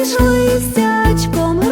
між листячком